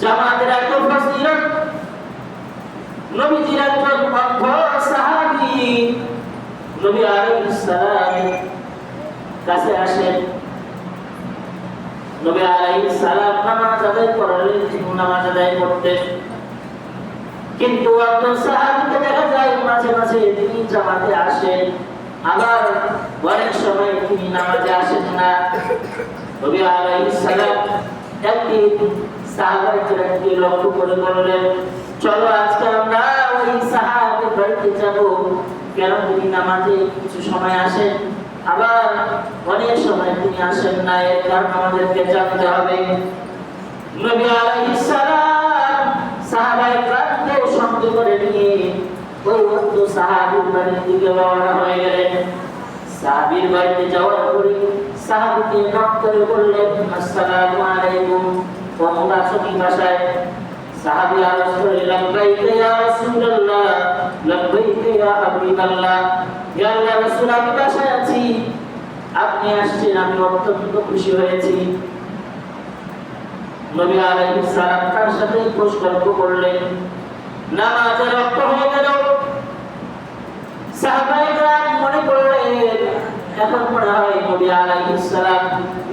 জামাতের এত ফজিলত নবীজির একজন অন্ধ সাহাবী, নবী আলাইহিস সালাম কাছে আসেন। নবী আলাইহিস সালাম নামাজ আদায় করালেন নামাজ আদায় করতেন। কিন্তু অন্য সাহাবীকে দেখা যায়, মাঝে মাঝে তিনি জামাতে আসেন। আবার অনেক সময় তিনি নামাজে আসেন না। নবী আলাইহিস সালাম একদিন অনেক সময় তিনি আসেন না, এর কারণ আমাদেরকে করে নিয়ে ওই অন্ধ সাহাবীর বাড়ির দিকে হয়ে গেলেন। সাহাবীর বাড়িতে যাওয়ার পরে সাহাবীকে নক করে বললেন, আসসালামু আলাইকুম। তোমরা সখী ভাষায়? সাহাবী করে লব্বাইক ইয়া রাসূলুল্লাহ লব্বাইক ইয়া হাবিবাল্লাহ। ইয়া আল্লাহ রাসূল, আমি বাসায় আছি। আপনি আসছেন, আমি অত্যন্ত খুশি হয়েছি। নবী আলাইহিস সালাম তার সাথে প্রস্তাব করলেন নামাজে রক্ত হয়ে গেল। সাহাবাইরা মনে করলেন, এখন মনে হয় নবী আলাইহিস সালাম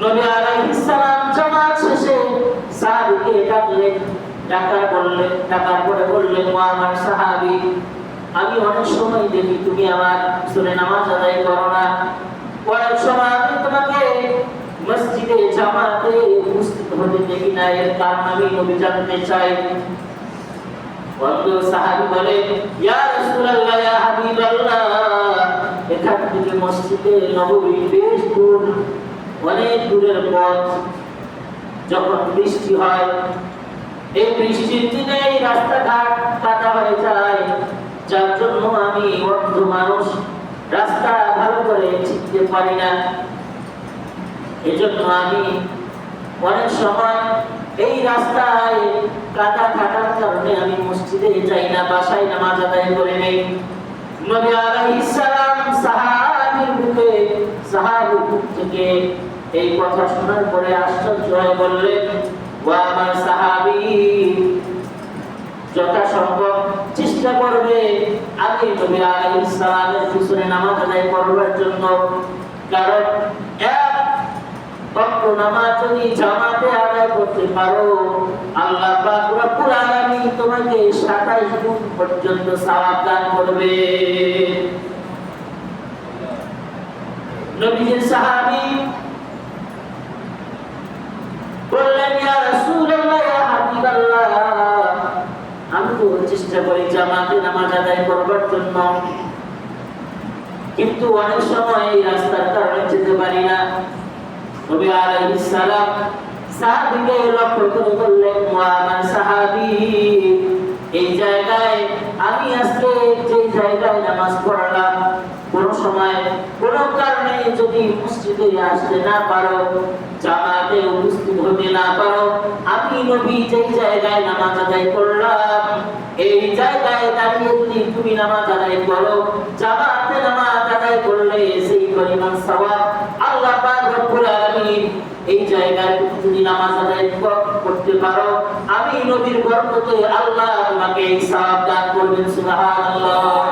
নবী আলাইহিস সালাম শেষে সাহাবীকে ডাকলেন, ডাকার বললেন, ডাকার পরে বললেন, ও আমার সাহাবী, আমি অনেক সময় দেখি, তুমি আমার পিছনে নামাজ আদায় করো না। অনেক সময় আমি তোমাকে মসজিদে জামাতে উপস্থিত হতে দেখি না, এর কারণ আমি নবী জানতে চাই। বলে, ইয়া রাসূলুল্লাহ, ইয়া এখান থেকে মসজিদে নববী বেশ দূর। অনেক দূরের পথ, যখন বৃষ্টি হয়, এই বৃষ্টির দিনে এই রাস্তাঘাট কাটা হয়ে যায়। যার জন্য আমি অন্ধ মানুষ, রাস্তা ভালো করে চিনতে পারি না। এজন্য আমি অনেক সময় এই রাস্তায় কাদা থাকার কারণে আমি মসজিদে যাই না, বাসায় নামাজ আদায় করে নেই। নবী আলাইহিস সালাম সাহাবীর মুখে সাহাবীর থেকে এই কথা শোনার পরে আশ্চর্য হয়ে বললেন আমার সাহাবী, যথাসম্ভব চেষ্টা করবে পিছনে নামাজ আদায় করবার জন্য। কারণ এক নামাজ জামাতে আদায় করতে পারো। আল্লাহ রব্বুল আলামিন তোমাকে 27 গুণ পর্যন্ত সওয়াব দান করবে। নবীজির সাহাবী বললেন, ইয়া রাসূলুল্লাহ, ইয়া হাবিবাল্লাহ। আমি তো চেষ্টা করি জামাতে নামাজ আদায় করবার জন্য। কিন্তু অনেক সময় এই রাস্তার কারণে যেতে পারি না। নবী আলাইহিস সালাম সাহাবীকে লক্ষ্য করে বললেন ও আমার সাহাবী এই জায়গায় আমি আজকে যে জায়গায় নামাজ পড়লাম কোন সময়। কোন কারণে যদি মসজিদে আসতে না পারো, জামাতে উপস্থিত হতে না পারো, আমি নবী যেই জায়গায় নামাজ আদায় করলাম, এই জায়গায় দাঁড়িয়ে যদি তুমি নামাজ আদায় করো, জামাতে নামাজ আদায় করলে সেই পরিমাণ আল্লাহ পাক রব্বুল এই জায়গায় যদি নামাজ আদায় করতে পারো, আমি নবীর বরকতে আল্লাহ তোমাকে এই দান করবেন, সুবহানাল্লাহ।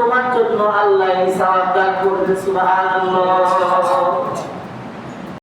আল্লাহ এই সাওয়াব দান করবে সুবহানাল্লাহ।